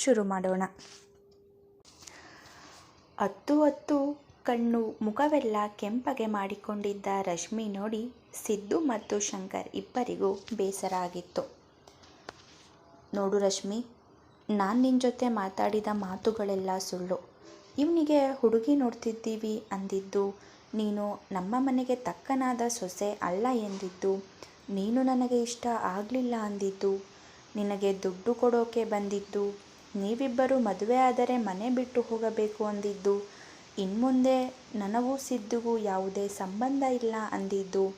ಶುರು ಮಾಡೋಣ. ಹತ್ತು ಹತ್ತು ಕಣ್ಣು ಮುಖವೆಲ್ಲ ಕೆಂಪಗೆ ಮಾಡಿಕೊಂಡಿದ್ದ ರಶ್ಮಿ ನೋಡಿ ಸಿದ್ದು ಮತ್ತು ಶಂಕರ್ ಇಬ್ಬರಿಗೂ ಬೇಸರ ಆಗಿತ್ತು. ನೋಡು ರಶ್ಮಿ, ನಾನು ನಿನ್ನ ಜೊತೆ ಮಾತಾಡಿದ ಮಾತುಗಳೆಲ್ಲ ಸುಳ್ಳು. ಇವನಿಗೆ ಹುಡುಗಿ ನೋಡ್ತಿದ್ದೀವಿ ಅಂದಿದ್ದು, ನೀನು ನಮ್ಮ ಮನೆಗೆ ತಕ್ಕನಾದ ಸೊಸೆ ಅಲ್ಲ ಎಂದಿದ್ದು, ನೀನು ನನಗೆ ಇಷ್ಟ ಆಗಲಿಲ್ಲ ಅಂದಿದ್ದು, ನಿನಗೆ ದುಡ್ಡು ಕೊಡೋಕೆ ಬಂದಿದ್ದು ನೀವಿಬ್ಬರು ಮದುವೆ ಆದರೆ ಮನೆ ಬಿಟ್ಟು ಹೋಗಬೇಕು ಅಂದಿದ್ದು. ಇನ್ಮುಂದೆ ನನಗೂ ಸಿದ್ದುಗೂ ಯಾವುದೇ ಸಂಬಂಧ ಇಲ್ಲ ಅಂದಿದ್ದು.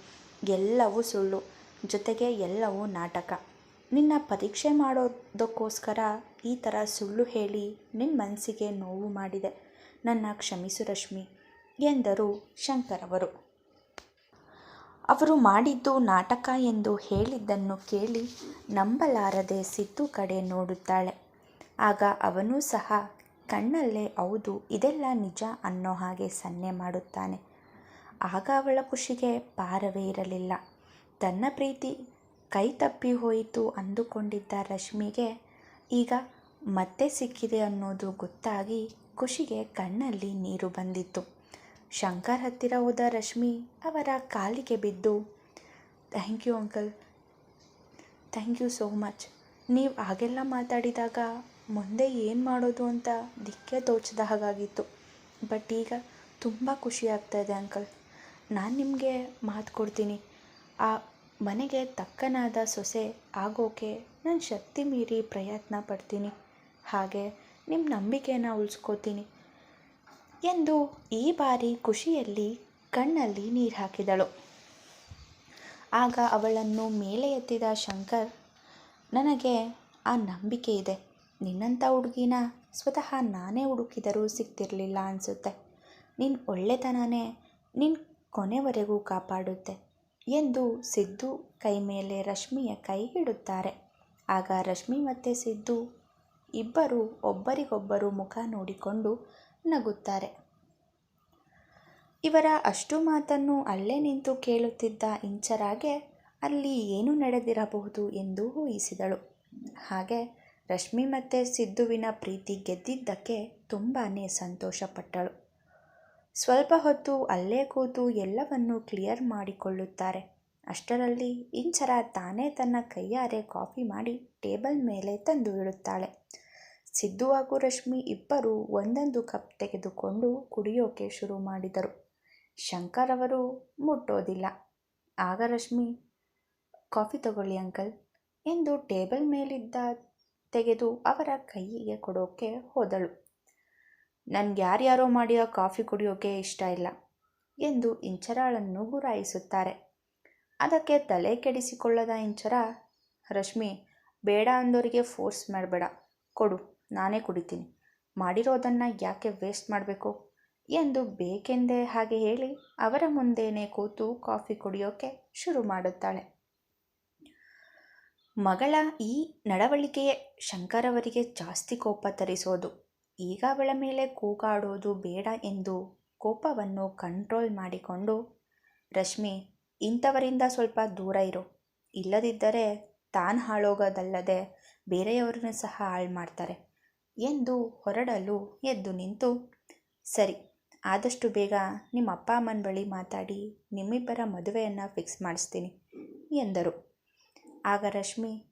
ಎಲ್ಲವೂ ಸುಳ್ಳು. ಜೊತೆಗೆ ಎಲ್ಲವೂ ನಾಟಕ. ನಿನ್ನ ಪರೀಕ್ಷೆ ಮಾಡೋದಕ್ಕೋಸ್ಕರ ಈ ಥರ ಸುಳ್ಳು ಹೇಳಿ ನಿನ್ನ ಮನಸ್ಸಿಗೆ ನೋವು ಮಾಡಿದೆ. ನನ್ನ ಕ್ಷಮಿಸು ರಶ್ಮಿ ಎಂದರು ಶಂಕರ್ ಅವರು ಅವರು ಮಾಡಿದ್ದು ನಾಟಕ ಎಂದು ಹೇಳಿದ್ದನ್ನು ಕೇಳಿ ನಂಬಲಾರದೆ ಸಿದ್ದು ಕಡೆ ನೋಡುತ್ತಾಳೆ. ಆಗ ಅವನೂ ಸಹ, ಕಣ್ಣಲ್ಲೇ ಹೌದು, ಇದೆಲ್ಲ ನಿಜ ಅನ್ನೋ ಹಾಗೆ ಸನ್ನೆ ಮಾಡುತ್ತಾನೆ. ಆಗ ಅವಳ ಖುಷಿಗೆ ಪಾರವೇ ಇರಲಿಲ್ಲ. ತನ್ನ ಪ್ರೀತಿ ಕೈ ತಪ್ಪಿ ಹೋಯಿತು ಅಂದುಕೊಂಡಿದ್ದ ರಶ್ಮಿಗೆ ಈಗ ಮತ್ತೆ ಸಿಕ್ಕಿದೆ ಅನ್ನೋದು ಗೊತ್ತಾಗಿ ಖುಷಿಗೆ ಕಣ್ಣಲ್ಲಿ ನೀರು ಬಂದಿತ್ತು. ಶಂಕರ್ ಹತ್ತಿರ ಹೋದ ರಶ್ಮಿ ಅವರ ಕಾಲಿಗೆ ಬಿದ್ದು, thank you uncle, thank you so much. ನೀವು ಹಾಗೆಲ್ಲ ಮಾತಾಡಿದಾಗ ಮುಂದೆ ಏನು ಮಾಡೋದು ಅಂತ ದಿಕ್ಕೆ ತೋಚದ ಹಾಗಾಗಿತ್ತು. ಬಟ್ ಈಗ ತುಂಬ ಖುಷಿ ಆಗ್ತಾ ಇದೆ ಅಂಕಲ್. ನಾನು ನಿಮಗೆ ಮಾತು ಕೊಡ್ತೀನಿ. ಆ ಮನೆಗೆ ತಕ್ಕನಾದ ಸೊಸೆ ಆಗೋಕೆ ನಾನು ಶಕ್ತಿ ಮೀರಿ ಪ್ರಯತ್ನ ಪಡ್ತೀನಿ. ಹಾಗೆ ನಿಮ್ಮ ನಂಬಿಕೆನ ಉಳಿಸ್ಕೋತೀನಿ. ಎಂದು ಈ ಬಾರಿ ಖುಷಿಯಲ್ಲಿ ಕಣ್ಣಲ್ಲಿ ನೀರು ಹಾಕಿದಳು. ಆಗ ಅವಳನ್ನು ಮೇಲೆ ಎತ್ತಿದ ಶಂಕರ್, ನನಗೆ ಆ ನಂಬಿಕೆ ಇದೆ. ನಿನ್ನಂಥ ಹುಡುಗಿನ ಸ್ವತಃ ನಾನೇ ಹುಡುಕಿದರೂ ಸಿಗ್ತಿರಲಿಲ್ಲ ಅನಿಸುತ್ತೆ. ನಿನ್ನ ಒಳ್ಳೆತನನೇ ನಿನ್ನ ಕೊನೆವರೆಗೂ ಕಾಪಾಡುತ್ತೆ ಎಂದು ಸಿದ್ದು ಕೈ ಮೇಲೆ ರಶ್ಮಿಯ ಕೈ ಹಿಡುತ್ತಾರೆ. ಆಗ ರಶ್ಮಿ ಮತ್ತು ಸಿದ್ದು ಇಬ್ಬರು ಒಬ್ಬರಿಗೊಬ್ಬರು ಮುಖ ನೋಡಿಕೊಂಡು ನಗುತ್ತಾರೆ. ಇವರ ಅಷ್ಟು ಮಾತನ್ನು ಅಲ್ಲೇ ನಿಂತು ಕೇಳುತ್ತಿದ್ದ ಇಂಚರಾಗೆ ಅಲ್ಲಿ ಏನು ನಡೆದಿರಬಹುದು ಎಂದು ಊಹಿಸಿದಳು. ಹಾಗೆ ರಶ್ಮಿ ಮತ್ತು ಸಿದ್ದುವಿನ ಪ್ರೀತಿ ಗೆದ್ದಿದ್ದಕ್ಕೆ ತುಂಬಾ ಸಂತೋಷಪಟ್ಟಳು. ಸ್ವಲ್ಪ ಹೊತ್ತು ಅಲ್ಲೇ ಕೂತು ಎಲ್ಲವನ್ನೂ ಕ್ಲಿಯರ್ ಮಾಡಿಕೊಳ್ಳುತ್ತಾರೆ. ಅಷ್ಟರಲ್ಲಿ ಇಂಚರ ತಾನೇ ತನ್ನ ಕೈಯಾರೆ ಕಾಫಿ ಮಾಡಿ ಟೇಬಲ್ ಮೇಲೆ ತಂದು ಇಡುತ್ತಾಳೆ. ಸಿದ್ದು ಹಾಗೂ ರಶ್ಮಿ ಇಬ್ಬರು ಒಂದೊಂದು ಕಪ್ ತೆಗೆದುಕೊಂಡು ಕುಡಿಯೋಕೆ ಶುರು ಮಾಡಿದರು. ಶಂಕರ್ ಅವರು ಮುಟ್ಟೋದಿಲ್ಲ. ಆಗ ರಶ್ಮಿ, ಕಾಫಿ ತಗೊಳ್ಳಿ ಅಂಕಲ್. ಎಂದು ಟೇಬಲ್ ಮೇಲಿದ್ದ ತೆಗೆದು ಅವರ ಕೈಯಿಗೆ ಕೊಡೋಕೆ ಹೋದಳು. ನನಗೆ ಯಾರ್ಯಾರೋ ಮಾಡಿರೋ ಕಾಫಿ ಕುಡಿಯೋಕೆ ಇಷ್ಟ ಇಲ್ಲ ಎಂದು ಇಂಚರಾಳನ್ನು ಗುರಾಯಿಸುತ್ತಾರೆ. ಅದಕ್ಕೆ ತಲೆ ಕೆಡಿಸಿಕೊಳ್ಳದ ಇಂಚರ, ರಶ್ಮಿ, ಬೇಡ ಅಂದೋರಿಗೆ ಫೋರ್ಸ್ ಮಾಡಬೇಡ. ಕೊಡು, ನಾನೇ ಕುಡಿತೀನಿ. ಮಾಡಿರೋದನ್ನು ಯಾಕೆ ವೇಸ್ಟ್ ಮಾಡಬೇಕು? ಎಂದು ಬೇಕೆಂದೇ ಹಾಗೆ ಹೇಳಿ ಅವರ ಮುಂದೇನೆ ಕೂತು ಕಾಫಿ ಕುಡಿಯೋಕೆ ಶುರು ಮಾಡುತ್ತಾಳೆ. ಮಗಳ ಈ ನಡವಳಿಕೆಯೇ ಶಂಕರವರಿಗೆ ಜಾಸ್ತಿ ಕೋಪ ತರಿಸೋದು. ಈಗ ಅವಳ ಮೇಲೆ ಕೂಗಾಡೋದು ಬೇಡ ಎಂದು ಕೋಪವನ್ನು ಕಂಟ್ರೋಲ್ ಮಾಡಿಕೊಂಡು, ರಶ್ಮಿ, ಇಂಥವರಿಂದ ಸ್ವಲ್ಪ ದೂರ ಇರು. ಇಲ್ಲದಿದ್ದರೆ ತಾನು ಹಾಳೋಗೋದಲ್ಲದೆ ಬೇರೆಯವರನ್ನು ಸಹ ಹಾಳು ಮಾಡ್ತಾರೆ ಎಂದು ಹೊರಡಲು ಎದ್ದು ನಿಂತು, ಸರಿ, ಆದಷ್ಟು ಬೇಗ ನಿಮ್ಮ ಅಪ್ಪ ಅಮ್ಮನ ಬಳಿ ಮಾತಾಡಿ ನಿಮ್ಮಿಬ್ಬರ ಮದುವೆಯನ್ನು ಫಿಕ್ಸ್ ಮಾಡಿಸ್ತೀನಿ ಎಂದರು. ಆಗ ರಶ್ಮಿ,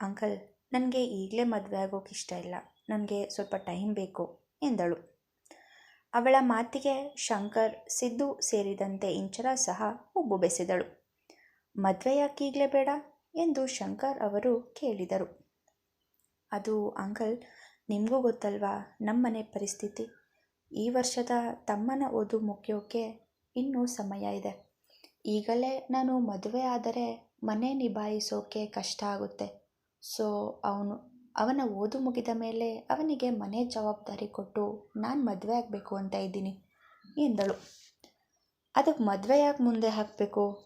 ಅಂಕಲ್, ನನಗೆ ಈಗಲೇ ಮದುವೆ ಆಗೋಕೆ ಇಷ್ಟ ಇಲ್ಲ. ನನಗೆ ಸ್ವಲ್ಪ ಟೈಮ್ ಬೇಕು, ಎಂದಳು. ಅವಳ ಮಾತಿಗೆ ಶಂಕರ್, ಸಿದ್ದು ಸೇರಿದಂತೆ ಇಂಚರ ಸಹ ಉಬ್ಬು ಬೆಸೆದಳು. ಮದುವೆ ಯಾಕೆ ಈಗಲೇ ಬೇಡ? ಎಂದು ಶಂಕರ್ ಅವರು ಕೇಳಿದರು. ಅದು ಅಂಕಲ್, ನಿಮಗೂ ಗೊತ್ತಲ್ವಾ? ನಮ್ಮನೆ ಪರಿಸ್ಥಿತಿ. ಈ ವರ್ಷದ ತಮ್ಮನ ಓದು ಮುಗಿಯೋಕೆ ಇನ್ನೂ ಸಮಯ ಇದೆ. ಈಗಲೇ ನಾನು ಮದುವೆ ಆದರೆ ಮನೆ ನಿಭಾಯಿಸೋಕೆ ಕಷ್ಟ ಆಗುತ್ತೆ. ಸೊ, ಅವನು, ಅವನ ಓದು ಮುಗಿದ ಮೇಲೆ ಅವನಿಗೆ ಮನೆ ಜವಾಬ್ದಾರಿ ಕೊಟ್ಟು, ನಾನು ಮದುವೆ ಆಗಬೇಕು ಅಂತ ಇದ್ದೀನಿ, ಎಂದಳು. ಅದಕ್ಕೆ ಮದುವೆ ಯಾಕೆ ಮುಂದೆ ಹಾಕಬೇಕು?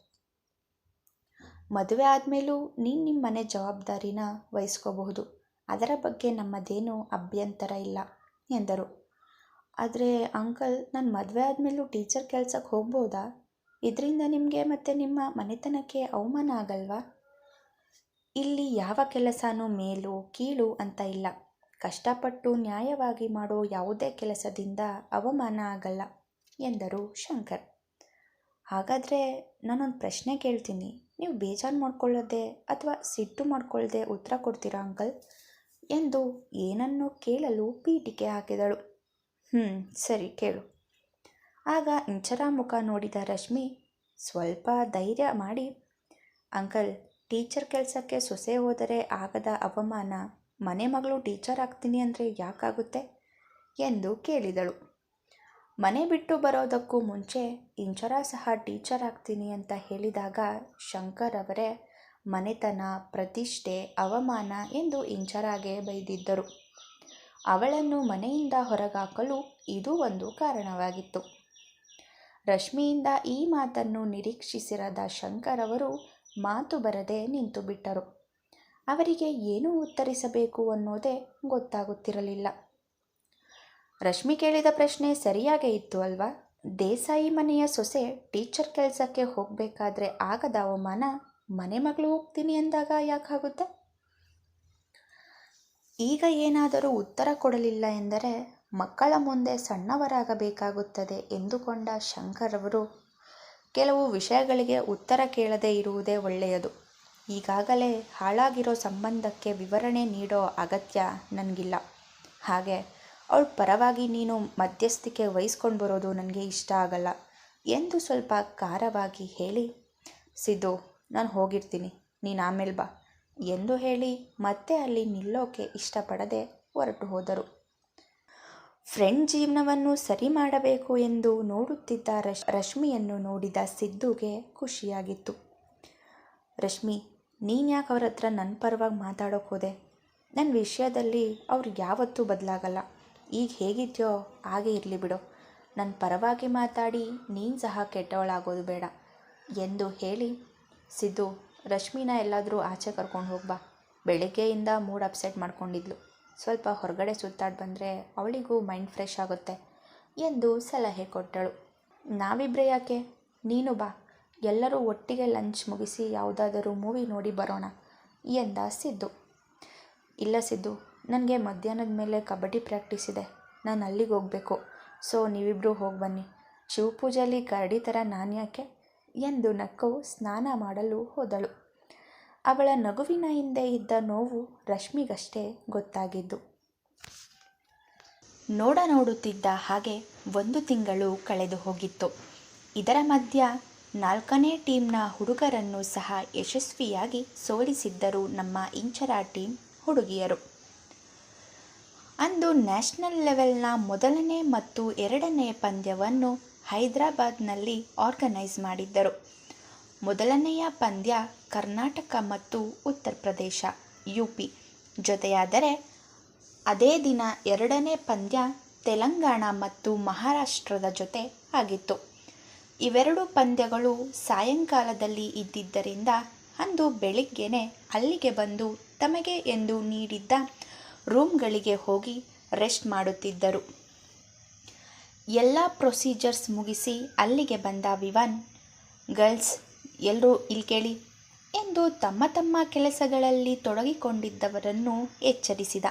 ಮದುವೆ ಆದಮೇಲೂ ನೀನು ನಿಮ್ಮ ಮನೆ ಜವಾಬ್ದಾರಿನ ವಹಿಸ್ಕೋಬಹುದು. ಅದರ ಬಗ್ಗೆ ನಮ್ಮದೇನೂ ಅಭ್ಯಂತರ ಇಲ್ಲ, ಎಂದರು. ಆದರೆ, ಅಂಕಲ್, ನಾನು ಮದುವೆ ಆದಮೇಲೂ ಟೀಚರ್ ಕೆಲಸಕ್ಕೆ ಹೋಗ್ಬೋದಾ? ಇದರಿಂದ ನಿಮಗೆ ಮತ್ತು ನಿಮ್ಮ ಮನೆತನಕ್ಕೆ ಅವಮಾನ ಆಗಲ್ವಾ? ಇಲ್ಲಿ ಯಾವ ಕೆಲಸನೂ ಮೇಲು, ಕೀಳು ಅಂತ ಇಲ್ಲ. ಕಷ್ಟಪಟ್ಟು ನ್ಯಾಯವಾಗಿ ಮಾಡೋ ಯಾವುದೇ ಕೆಲಸದಿಂದ ಅವಮಾನ ಆಗಲ್ಲ ಎಂದರು ಶಂಕರ್. ಹಾಗಾದರೆ ನಾನೊಂದು ಪ್ರಶ್ನೆ ಕೇಳ್ತೀನಿ. ನೀವು ಬೇಜಾರು ಮಾಡ್ಕೊಳ್ಳೋದೆ ಅಥವಾ ಸಿಟ್ಟು ಮಾಡ್ಕೊಳ್ಳದೆ ಉತ್ತರ ಕೊಡ್ತೀರಾ ಅಂಕಲ್? ಎಂದು ಏನನ್ನೋ ಕೇಳಲು ಪೀಠಿಕೆ ಹಾಕಿದಳು. ಹ್ಞೂ ಸರಿ ಕೇಳು. ಆಗ ಇಂಚರ ಮುಖ ನೋಡಿದ ರಶ್ಮಿ ಸ್ವಲ್ಪ ಧೈರ್ಯ ಮಾಡಿ, ಅಂಕಲ್, ಟೀಚರ್ ಕೆಲಸಕ್ಕೆ ಸೊಸೆ ಹೋದರೆ ಆಗದ ಅವಮಾನ ಮನೆ ಮಗಳು ಟೀಚರ್ ಆಗ್ತೀನಿ ಅಂದರೆ ಯಾಕಾಗುತ್ತೆ? ಎಂದು ಕೇಳಿದಳು. ಮನೆ ಬಿಟ್ಟು ಬರೋದಕ್ಕೂ ಮುಂಚೆ ಇಂಚರ ಸಹ ಟೀಚರ್ ಆಗ್ತೀನಿ ಅಂತ ಹೇಳಿದಾಗ ಶಂಕರ್ ಅವರೇ ಮನೆತನ, ಪ್ರತಿಷ್ಠೆ, ಅವಮಾನ ಎಂದು ಇಂಚರಾಗೆ ಬೈದಿದ್ದರು. ಅವಳನ್ನು ಮನೆಯಿಂದ ಹೊರಗಾಕಲು ಇದು ಒಂದು ಕಾರಣವಾಗಿತ್ತು. ರಶ್ಮಿಯಿಂದ ಈ ಮಾತನ್ನು ನಿರೀಕ್ಷಿಸಿರದ ಶಂಕರ್ ಅವರು ಮಾತು ಬರದೆ ನಿಂತು ಬಿಟ್ಟರು. ಅವರಿಗೆ ಏನು ಉತ್ತರಿಸಬೇಕು ಅನ್ನೋದೇ ಗೊತ್ತಾಗುತ್ತಿರಲಿಲ್ಲ. ರಶ್ಮಿ ಕೇಳಿದ ಪ್ರಶ್ನೆ ಸರಿಯಾಗೇ ಇತ್ತು ಅಲ್ವಾ? ದೇಸಾಯಿ ಮನೆಯ ಸೊಸೆ ಟೀಚರ್ ಕೆಲಸಕ್ಕೆ ಹೋಗಬೇಕಾದ್ರೆ ಆಗದ ಅವಮಾನ ಮನೆ ಮಗಳು ಹೋಗ್ತೀನಿ ಅಂದಾಗ ಯಾಕಾಗುತ್ತೆ? ಈಗ ಏನಾದರೂ ಉತ್ತರ ಕೊಡಲಿಲ್ಲ ಎಂದರೆ ಮಕ್ಕಳ ಮುಂದೆ ಸಣ್ಣವರಾಗಬೇಕಾಗುತ್ತದೆ ಎಂದುಕೊಂಡ ಶಂಕರವರು, ಕೆಲವು ವಿಷಯಗಳಿಗೆ ಉತ್ತರ ಕೇಳದೇ ಇರುವುದೇ ಒಳ್ಳೆಯದು. ಈಗಾಗಲೇ ಹಾಳಾಗಿರೋ ಸಂಬಂಧಕ್ಕೆ ವಿವರಣೆ ನೀಡೋ ಅಗತ್ಯ ನನಗಿಲ್ಲ. ಹಾಗೆ ಅವಳ ಪರವಾಗಿ ನೀನು ಮಧ್ಯಸ್ಥಿಕೆ ವಹಿಸ್ಕೊಂಡು ಬರೋದು ನನಗೆ ಇಷ್ಟ ಆಗಲ್ಲ ಎಂದು ಸ್ವಲ್ಪ ಖಾರವಾಗಿ ಹೇಳಿ, ಸಿದ್ದು, ನಾನು ಹೋಗಿರ್ತೀನಿ. ನೀನು ಆಮೇಲೆ ಬಾ ಎಂದು ಹೇಳಿ ಮತ್ತೆ ಅಲ್ಲಿ ನಿಲ್ಲೋಕೆ ಇಷ್ಟಪಡದೆ ಹೊರಟು ಹೋದರು. ಫ್ರೆಂಡ್ ಜೀವನವನ್ನು ಸರಿ ಮಾಡಬೇಕು ಎಂದು ನೋಡುತ್ತಿದ್ದ ರಶ್, ರಶ್ಮಿಯನ್ನು ನೋಡಿದ ಸಿದ್ದುಗೆ ಖುಷಿಯಾಗಿತ್ತು. ರಶ್ಮಿ, ನೀನು ಯಾಕೆ ಅವ್ರ ಹತ್ರ ನನ್ನ ಪರವಾಗಿ ಮಾತಾಡೋಕೆ ಹೋದೆ? ನನ್ನ ವಿಷಯದಲ್ಲಿ ಅವ್ರು ಯಾವತ್ತೂ ಬದಲಾಗಲ್ಲ. ಈಗ ಹೇಗಿದೆಯೋ ಹಾಗೆ ಇರಲಿ ಬಿಡು. ನನ್ನ ಪರವಾಗಿ ಮಾತಾಡಿ ನೀನು ಸಹ ಕೆಟ್ಟವಳಾಗೋದು ಬೇಡ ಎಂದು ಹೇಳಿ ಸಿದ್ದು ರಶ್ಮಿನ ಎಲ್ಲಾದರೂ ಆಚೆ ಕರ್ಕೊಂಡು ಹೋಗ್ಬಾ ಬೆಳಗ್ಗೆಯಿಂದ ಮೂಡ್ ಅಪ್ಸೆಟ್ ಮಾಡ್ಕೊಂಡಿದ್ಲು. ಸ್ವಲ್ಪ ಹೊರಗಡೆ ಸುತ್ತಾಡಿ ಬಂದರೆ ಅವಳಿಗೂ ಮೈಂಡ್ ಫ್ರೆಶ್ ಆಗುತ್ತೆ ಎಂದು ಸಲಹೆ ಕೊಟ್ಟಳು. ನಾವಿಬ್ಬರೇ ಯಾಕೆ? ನೀನು ಬಾ. ಎಲ್ಲರೂ ಒಟ್ಟಿಗೆ ಲಂಚ್ ಮುಗಿಸಿ ಯಾವುದಾದರೂ ಮೂವಿ ನೋಡಿ ಬರೋಣ ಎಂದ ಸಿದ್ದು. ಇಲ್ಲ ಸಿದ್ದು, ನನಗೆ ಮಧ್ಯಾಹ್ನದ ಮೇಲೆ ಕಬಡ್ಡಿ ಪ್ರಾಕ್ಟೀಸ್ ಇದೆ. ನಾನು ಅಲ್ಲಿಗೆ ಹೋಗಬೇಕು. ಸೊ ನೀವಿಬ್ಬರು ಹೋಗಿ ಬನ್ನಿ. ಶಿವಪೂಜೆಯಲ್ಲಿ ಕರಡಿ ಥರ ನಾನು ಯಾಕೆ? ಎಂದು ನಕ್ಕವು ಸ್ನಾನ ಮಾಡಲು ಹೋದಳು. ಅವಳ ನಗುವಿನ ಹಿಂದೆ ಇದ್ದ ನೋವು ರಶ್ಮಿಗಷ್ಟೇ ಗೊತ್ತಾಗಿದ್ದು. ನೋಡ ನೋಡುತ್ತಿದ್ದ ಹಾಗೆ ಒಂದು ತಿಂಗಳು ಕಳೆದು ಹೋಗಿತ್ತು. ಇದರ ಮಧ್ಯ ನಾಲ್ಕನೇ ಟೀಮ್ನ ಹುಡುಗರನ್ನು ಸಹ ಯಶಸ್ವಿಯಾಗಿ ಸೋಲಿಸಿದ್ದರು ನಮ್ಮ ಇಂಚರ ಟೀಮ್ ಹುಡುಗಿಯರು. ಅಂದು ನ್ಯಾಷನಲ್ ಲೆವೆಲ್ನ ಮೊದಲನೇ ಮತ್ತು ಎರಡನೇ ಪಂದ್ಯವನ್ನು ಹೈದರಾಬಾದ್ನಲ್ಲಿ ಆರ್ಗನೈಸ್ ಮಾಡಿದ್ದರು. ಮೊದಲನೆಯ ಪಂದ್ಯ ಕರ್ನಾಟಕ ಮತ್ತು ಉತ್ತರ ಪ್ರದೇಶ ಯು ಪಿ ಜೊತೆಯಾದರೆ, ಅದೇ ದಿನ ಎರಡನೇ ಪಂದ್ಯ ತೆಲಂಗಾಣ ಮತ್ತು ಮಹಾರಾಷ್ಟ್ರದ ಜೊತೆ ಆಗಿತ್ತು. ಇವೆರಡು ಪಂದ್ಯಗಳು ಸಾಯಂಕಾಲದಲ್ಲಿ ಇದ್ದಿದ್ದರಿಂದ ಅಂದು ಬೆಳಿಗ್ಗೆನೆ ಅಲ್ಲಿಗೆ ಬಂದು ತಮಗೆ ಎಂದು ನೀಡಿದ್ದ ರೂಮ್ಗಳಿಗೆ ಹೋಗಿ ರೆಸ್ಟ್ ಮಾಡುತ್ತಿದ್ದರು. ಎಲ್ಲ ಪ್ರೊಸೀಜರ್ಸ್ ಮುಗಿಸಿ ಅಲ್ಲಿಗೆ ಬಂದ ವಿವನ್, ಗರ್ಲ್ಸ್ ಎಲ್ಲರೂ ಇಲ್ಲಿ ಕೇಳಿ ಎಂದು ತಮ್ಮ ತಮ್ಮ ಕೆಲಸಗಳಲ್ಲಿ ತೊಡಗಿಕೊಂಡಿದ್ದವರನ್ನು ಎಚ್ಚರಿಸಿದ.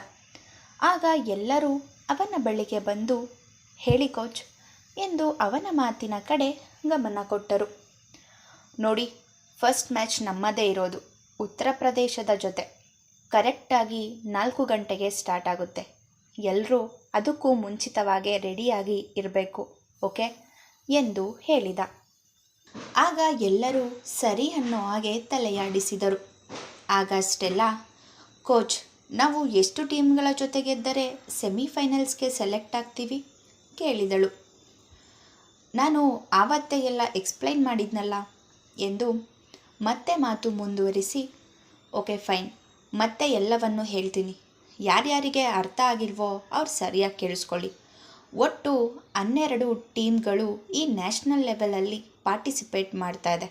ಆಗ ಎಲ್ಲರೂ ಅವನ ಬಳಿಗೆ ಬಂದು, ಹೇಳಿ ಕೋಚ್, ಎಂದು ಅವನ ಮಾತಿನ ಕಡೆ ಗಮನ ಕೊಟ್ಟರು. ನೋಡಿ, ಫಸ್ಟ್ ಮ್ಯಾಚ್ ನಮ್ಮದೇ ಇರೋದು, ಉತ್ತರ ಪ್ರದೇಶದ ಜೊತೆ. ಕರೆಕ್ಟಾಗಿ ನಾಲ್ಕು ಗಂಟೆಗೆ ಸ್ಟಾರ್ಟ್ ಆಗುತ್ತೆ. ಎಲ್ಲರೂ ಅದಕ್ಕೂ ಮುಂಚಿತವಾಗೇ ರೆಡಿಯಾಗಿ ಇರಬೇಕು, ಓಕೆ? ಎಂದು ಹೇಳಿದ. ಆಗ ಎಲ್ಲರೂ ಸರಿ ಅನ್ನೋ ಹಾಗೆ ತಲೆಯಾಡಿಸಿದರು. ಆಗ ಸ್ಟೆಲ್ಲಾ ಕೋಚ್, ನಾವು ಎಷ್ಟು ಟೀಮ್ಗಳ ಜೊತೆ ಗೆದ್ದರೆ ಸೆಮಿಫೈನಲ್ಸ್ಗೆ ಸೆಲೆಕ್ಟ್ ಆಗ್ತೀವಿ? ಕೇಳಿದಳು. ನಾನು ಆವತ್ತೇ ಎಲ್ಲ ಎಕ್ಸ್ಪ್ಲೈನ್ ಮಾಡಿದ್ನಲ್ಲ ಎಂದು ಮತ್ತೆ ಮಾತು ಮುಂದುವರಿಸಿ, ಓಕೆ ಫೈನ್, ಮತ್ತೆ ಎಲ್ಲವನ್ನು ಹೇಳ್ತೀನಿ. ಯಾರ್ಯಾರಿಗೆ ಅರ್ಥ ಆಗಿಲ್ವೋ ಅವ್ರು ಸರಿಯಾಗಿ ಕೇಳಿಸ್ಕೊಳ್ಳಿ. ಒಟ್ಟು ಹನ್ನೆರಡು ಟೀಮ್ಗಳು ಈ ನ್ಯಾಷನಲ್ ಲೆವೆಲಲ್ಲಿ ಪಾರ್ಟಿಸಿಪೇಟ್ ಮಾಡ್ತಾ ಇದೆ.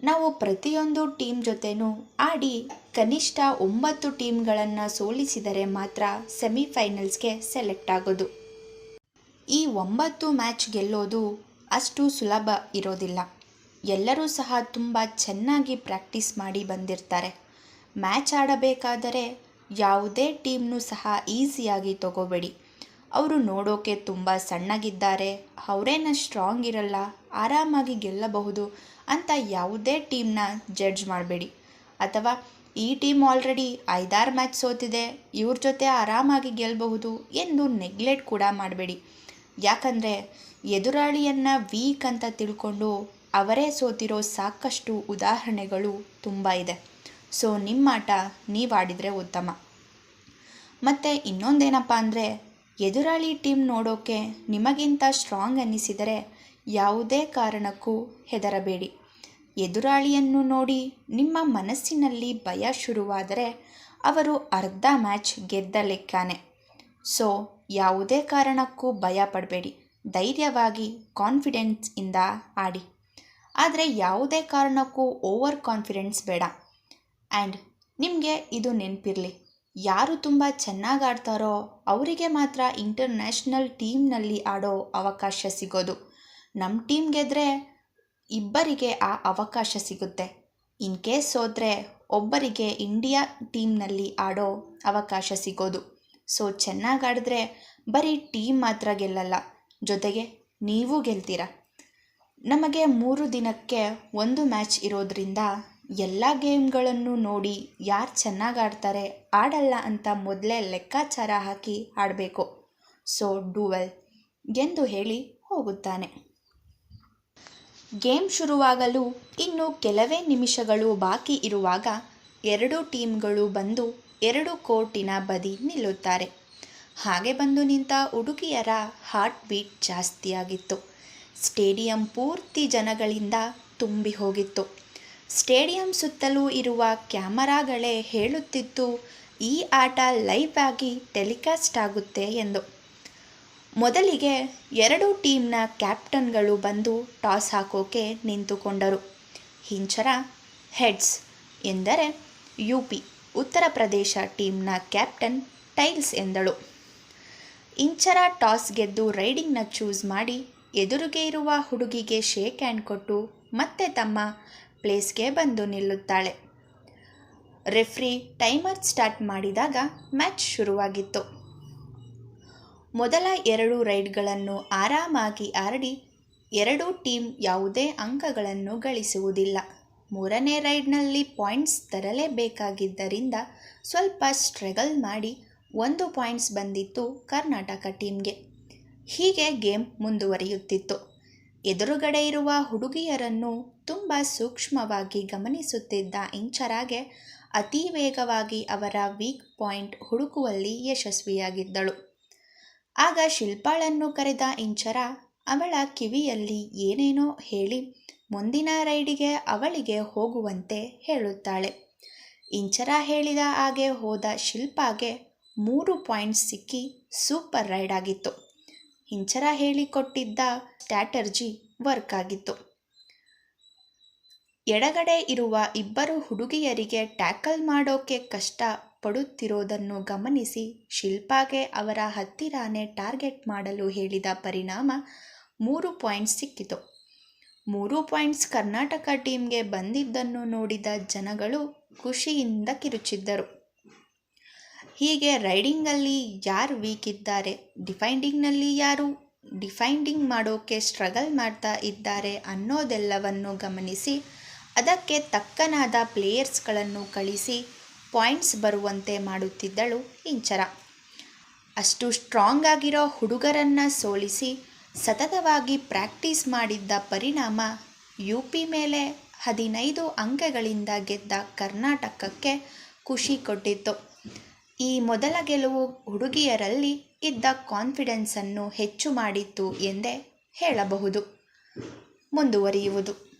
ನಾವು ಪ್ರತಿಯೊಂದು ಟೀಮ್ ಜೊತೆನೂ ಆಡಿ ಕನಿಷ್ಠ ಒಂಬತ್ತು ಟೀಮ್ಗಳನ್ನು ಸೋಲಿಸಿದರೆ ಮಾತ್ರ ಸೆಮಿಫೈನಲ್ಸ್ಗೆ ಸೆಲೆಕ್ಟ್ ಆಗೋದು. ಈ ಒಂಬತ್ತು ಮ್ಯಾಚ್ ಗೆಲ್ಲೋದು ಅಷ್ಟು ಸುಲಭ ಇರೋದಿಲ್ಲ. ಎಲ್ಲರೂ ಸಹ ತುಂಬ ಚೆನ್ನಾಗಿ ಪ್ರಾಕ್ಟೀಸ್ ಮಾಡಿ ಬಂದಿರ್ತಾರೆ. ಮ್ಯಾಚ್ ಆಡಬೇಕಾದರೆ ಯಾವುದೇ ಟೀಮ್ನೂ ಸಹ ಈಸಿಯಾಗಿ ತಗೋಬೇಡಿ. ಅವರು ನೋಡೋಕೆ ತುಂಬ ಸಣ್ಣಗಿದ್ದಾರೆ. ಅವರೇನ ಸ್ಟ್ರಾಂಗ್ ಇರಲ್ಲ, ಆರಾಮಾಗಿ ಗೆಲ್ಲಬಹುದು ಅಂತ ಯಾವುದೇ ಟೀಮ್ನ ಜಡ್ಜ್ ಮಾಡಬೇಡಿ. ಅಥವಾ ಈ ಟೀಮ್ ಆಲ್ರೆಡಿ ಐದಾರು ಮ್ಯಾಚ್ ಸೋತಿದೆ, ಇವ್ರ ಜೊತೆ ಆರಾಮಾಗಿ ಗೆಲ್ಲಬಹುದು ಎಂದು ನೆಗ್ಲೆಕ್ಟ್ ಕೂಡ ಮಾಡಬೇಡಿ. ಯಾಕಂದರೆ ಎದುರಾಳಿಯನ್ನು ವೀಕ್ ಅಂತ ತಿಳ್ಕೊಂಡು ಅವರೇ ಸೋತಿರೋ ಸಾಕಷ್ಟು ಉದಾಹರಣೆಗಳು ತುಂಬ ಇದೆ. ಸೊ ನಿಮ್ಮ ಆಟ ನೀವಾಡಿದರೆ ಉತ್ತಮ. ಮತ್ತು ಇನ್ನೊಂದೇನಪ್ಪ ಅಂದರೆ ಎದುರಾಳಿ ಟೀಮ್ ನೋಡೋಕೆ ನಿಮಗಿಂತ ಸ್ಟ್ರಾಂಗ್ ಅನ್ನಿಸಿದರೆ ಯಾವುದೇ ಕಾರಣಕ್ಕೂ ಹೆದರಬೇಡಿ. ಎದುರಾಳಿಯನ್ನು ನೋಡಿ ನಿಮ್ಮ ಮನಸ್ಸಿನಲ್ಲಿ ಭಯ ಶುರುವಾದರೆ ಅವರು ಅರ್ಧ ಮ್ಯಾಚ್ ಗೆದ್ದ ಲೆಕ್ಕನೇ. ಸೊ, ಯಾವುದೇ ಕಾರಣಕ್ಕೂ ಭಯ ಪಡಬೇಡಿ. ಧೈರ್ಯವಾಗಿ ಕಾನ್ಫಿಡೆನ್ಸಿಂದ ಆಡಿ. ಆದರೆ ಯಾವುದೇ ಕಾರಣಕ್ಕೂ ಓವರ್ ಕಾನ್ಫಿಡೆನ್ಸ್ ಬೇಡ. ಆ್ಯಂಡ್ ನಿಮಗೆ ಇದು ನೆನಪಿರಲಿ. ಯಾರು ತುಂಬ ಚೆನ್ನಾಗಿ ಆಡ್ತಾರೋ ಅವರಿಗೆ ಮಾತ್ರ ಇಂಟರ್ನ್ಯಾಷನಲ್ ಟೀಮ್ನಲ್ಲಿ ಆಡೋ ಅವಕಾಶ ಸಿಗೋದು. ನಮ್ಮ ಟೀಮ್ ಗೆದ್ರೆ ಇಬ್ಬರಿಗೆ ಆ ಅವಕಾಶ ಸಿಗುತ್ತೆ. ಇನ್ ಕೇಸ್ ಹೋದರೆ ಒಬ್ಬರಿಗೆ ಇಂಡಿಯಾ ಟೀಮ್ನಲ್ಲಿ ಆಡೋ ಅವಕಾಶ ಸಿಗೋದು. ಸೊ ಚೆನ್ನಾಗಿ ಆಡಿದ್ರೆ ಬರೀ ಟೀಮ್ ಮಾತ್ರ ಗೆಲ್ಲಲ್ಲ. ಜೊತೆಗೆ ನೀವು ಗೆಲ್ತೀರ? ನಮಗೆ ಮೂರು ದಿನಕ್ಕೆ ಒಂದು ಮ್ಯಾಚ್ ಇರೋದ್ರಿಂದ ಎಲ್ಲ ಗೇಮ್ಗಳನ್ನು ನೋಡಿ ಯಾರು ಚೆನ್ನಾಗಿ ಆಡ್ತಾರೆ ಆಡಲ್ಲ ಅಂತ ಮೊದಲೇ ಲೆಕ್ಕಾಚಾರ ಹಾಕಿ ಆಡಬೇಕು. ಸೊ ಡೂವೆಲ್ ಎಂದು ಹೇಳಿ ಹೋಗುತ್ತಾನೆ. ಗೇಮ್ ಶುರುವಾಗಲು ಇನ್ನು ಕೆಲವೇ ನಿಮಿಷಗಳು ಬಾಕಿ ಇರುವಾಗ ಎರಡು ಟೀಮ್ಗಳು ಬಂದು ಎರಡು ಕೋರ್ಟಿನ ಬದಿ ನಿಲ್ಲುತ್ತಾರೆ. ಹಾಗೆ ಬಂದು ನಿಂತ ಹುಡುಗಿಯರ ಹಾರ್ಟ್ ಬೀಟ್ ಜಾಸ್ತಿಯಾಗಿತ್ತು. ಸ್ಟೇಡಿಯಂ ಪೂರ್ತಿ ಜನಗಳಿಂದ ತುಂಬಿ ಹೋಗಿತ್ತು. ಸ್ಟೇಡಿಯಂ ಸುತ್ತಲೂ ಇರುವ ಕ್ಯಾಮರಾಗಳೇ ಹೇಳುತ್ತಿತ್ತು ಈ ಆಟ ಲೈವ್ ಆಗಿ ಟೆಲಿಕಾಸ್ಟ್ ಆಗುತ್ತೆ ಎಂದು. ಮೊದಲಿಗೆ ಎರಡು ಟೀಮ್ನ ಕ್ಯಾಪ್ಟನ್ಗಳು ಬಂದು ಟಾಸ್ ಹಾಕೋಕೆ ನಿಂತುಕೊಂಡರು. ಹಿಂಚರ ಹೆಡ್ಸ್ ಎಂದರೆ U P Uttar Pradesh ಟೀಮ್ನ captain tiles ಎಂದಳು. ಇಂಚರ ಟಾಸ್ ಗೆದ್ದು ರೈಡಿಂಗ್ನ ಚೂಸ್ ಮಾಡಿ ಎದುರಿಗೆ ಇರುವ ಹುಡುಗಿಗೆ ಶೇಕ್ ಹ್ಯಾಂಡ್ ಕೊಟ್ಟು ಮತ್ತೆ ತಮ್ಮ ಪ್ಲೇಸ್ಗೆ ಬಂದು ನಿಲ್ಲುತ್ತಾಳೆ. ರೆಫ್ರಿ ಟೈಮರ್ ಸ್ಟಾರ್ಟ್ ಮಾಡಿದಾಗ ಮ್ಯಾಚ್ ಶುರುವಾಗಿತ್ತು. ಮೊದಲ ಎರಡು ರೈಡ್ಗಳನ್ನು ಆರಾಮಾಗಿ ಆಡಿ ಎರಡೂ ಟೀಮ್ ಯಾವುದೇ ಅಂಕಗಳನ್ನು ಗಳಿಸುವುದಿಲ್ಲ. ಮೂರನೇ ರೈಡ್ನಲ್ಲಿ ಪಾಯಿಂಟ್ಸ್ ತರಲೇಬೇಕಾಗಿದ್ದರಿಂದ ಸ್ವಲ್ಪ ಸ್ಟ್ರಗಲ್ ಮಾಡಿ ಒಂದು ಪಾಯಿಂಟ್ಸ್ ಬಂದಿತ್ತು ಕರ್ನಾಟಕ ಟೀಮ್ಗೆ. ಹೀಗೆ ಗೇಮ್ ಮುಂದುವರಿಯುತ್ತಿತ್ತು. ಎದುರುಗಡೆ ಇರುವ ಹುಡುಗಿಯರನ್ನು ತುಂಬ ಸೂಕ್ಷ್ಮವಾಗಿ ಗಮನಿಸುತ್ತಿದ್ದ ಇಂಚರಾಗೆ ಅತಿ ವೇಗವಾಗಿ ಅವರ ವೀಕ್ ಪಾಯಿಂಟ್ ಹುಡುಕುವಲ್ಲಿ ಯಶಸ್ವಿಯಾಗಿದ್ದಳು. ಆಗ ಶಿಲ್ಪಾಳನ್ನು ಕರೆದ ಇಂಚರ, ಅವಳ ಕಿವಿಯಲ್ಲಿ ಏನೇನೋ ಹೇಳಿ ಮುಂದಿನ ರೈಡಿಗೆ ಅವಳಿಗೆ ಹೋಗುವಂತೆ ಹೇಳುತ್ತಾಳೆ. ಇಂಚರ ಹೇಳಿದ ಹಾಗೆ ಹೋದ ಶಿಲ್ಪಾಗೆ ಮೂರು ಪಾಯಿಂಟ್ಸ್ ಸಿಕ್ಕಿ ಸೂಪರ್ ರೈಡ್ ಆಗಿತ್ತು. ಇಂಚರ ಹೇಳಿಕೊಟ್ಟಿದ್ದ ಸ್ಟ್ಯಾಟರ್ಜಿ ವರ್ಕ್ ಆಗಿತ್ತು. ಎಡಗಡೆ ಇರುವ ಇಬ್ಬರು ಹುಡುಗಿಯರಿಗೆ ಟ್ಯಾಕಲ್ ಮಾಡೋಕೆ ಕಷ್ಟ ಪಡುತ್ತಿರೋದನ್ನು ಗಮನಿಸಿ ಶಿಲ್ಪಾಗೆ ಅವರ ಹತ್ತಿರಾನೇ ಟಾರ್ಗೆಟ್ ಮಾಡಲು ಹೇಳಿದ ಪರಿಣಾಮ ಮೂರು ಪಾಯಿಂಟ್ಸ್ ಸಿಕ್ಕಿತು. ಮೂರು ಪಾಯಿಂಟ್ಸ್ ಕರ್ನಾಟಕ ಟೀಮ್ಗೆ ಬಂದಿದ್ದನ್ನು ನೋಡಿದ ಜನಗಳು ಖುಷಿಯಿಂದ ಕಿರುಚಿದ್ದರು. ಹೀಗೆ ರೈಡಿಂಗಲ್ಲಿ ಯಾರು ವೀಕ್ ಇದ್ದಾರೆ ಡಿಫೈಂಡಿಂಗ್ನಲ್ಲಿ ಯಾರು ಡಿಫೈಂಡಿಂಗ್ ಮಾಡೋಕೆ ಸ್ಟ್ರಗಲ್ ಮಾಡ್ತಾ ಇದ್ದಾರೆ ಅನ್ನೋದೆಲ್ಲವನ್ನು ಗಮನಿಸಿ ಅದಕ್ಕೆ ತಕ್ಕನಾದ ಪ್ಲೇಯರ್ಸ್ಗಳನ್ನು ಕಳಿಸಿ ಪಾಯಿಂಟ್ಸ್ ಬರುವಂತೆ ಮಾಡುತ್ತಿದ್ದಳು ಇಂಚರ. ಅಷ್ಟು ಸ್ಟ್ರಾಂಗ್ ಆಗಿರೋ ಹುಡುಗರನ್ನು ಸೋಲಿಸಿ ಸತತವಾಗಿ ಪ್ರಾಕ್ಟೀಸ್ ಮಾಡಿದ್ದ ಪರಿಣಾಮ ಯು ಪಿ ಮೇಲೆ ಹದಿನೈದು ಅಂಕಗಳಿಂದ ಗೆದ್ದ ಕರ್ನಾಟಕಕ್ಕೆ ಖುಷಿ ಕೊಟ್ಟಿತ್ತು. ಈ ಮೊದಲ ಗೆಲುವು ಹುಡುಗಿಯರಲ್ಲಿ ಇದ್ದ ಕಾನ್ಫಿಡೆನ್ಸನ್ನು ಹೆಚ್ಚು ಮಾಡಿತ್ತು ಎಂದೇ ಹೇಳಬಹುದು. ಮುಂದುವರಿಯುವುದು.